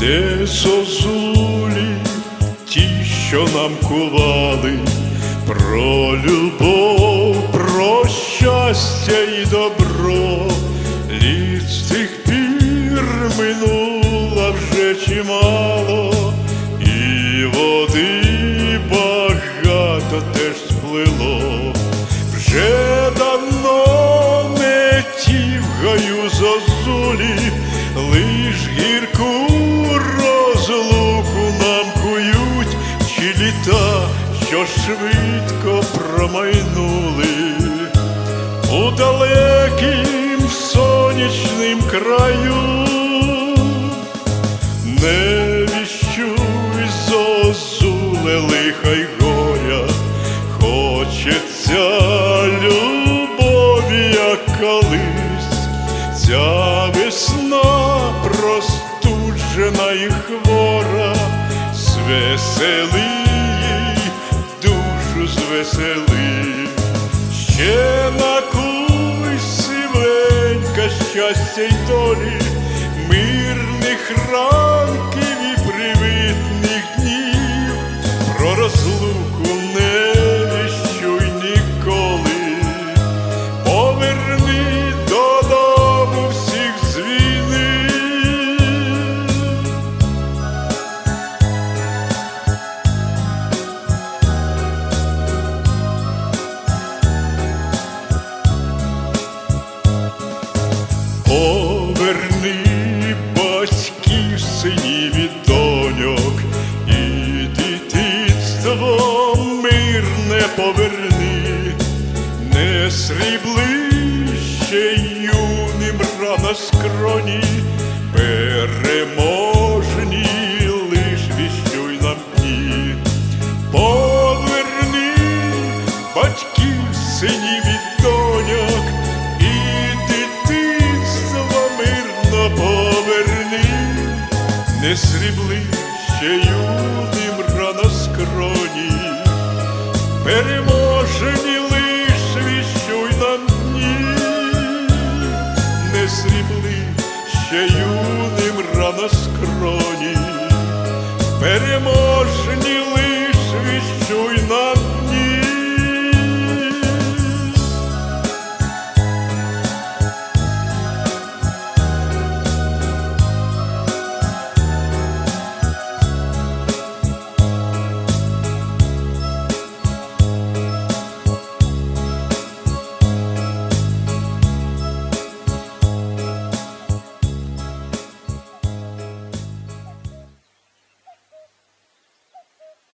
де зозулі ті, що нам кували, про любов, про щастя і добро, літ з тих пір минуло вже чимало, і води багато теж сплило, вже давно не ті в гаю зозулі, лиш швидко промайнули. У далекім сонячним краю. Не віщуй зозуле лиха й горя, хочеться любові, як колись, ця весна простуджена і хвора, звесели їй, душу звесели, ще накуй сивенька щастя й долі, Поверни батьків синів і доньок, і дитинство мирне поверни, не сріблище юним рана скроні, переможні лиш віщуй нам дні. Поверни батьків, синів не срібли ще юним рано скроні, переможені лиш віщуй на дні, не срібли ще юним рано скроні, переможні лиш віщуй.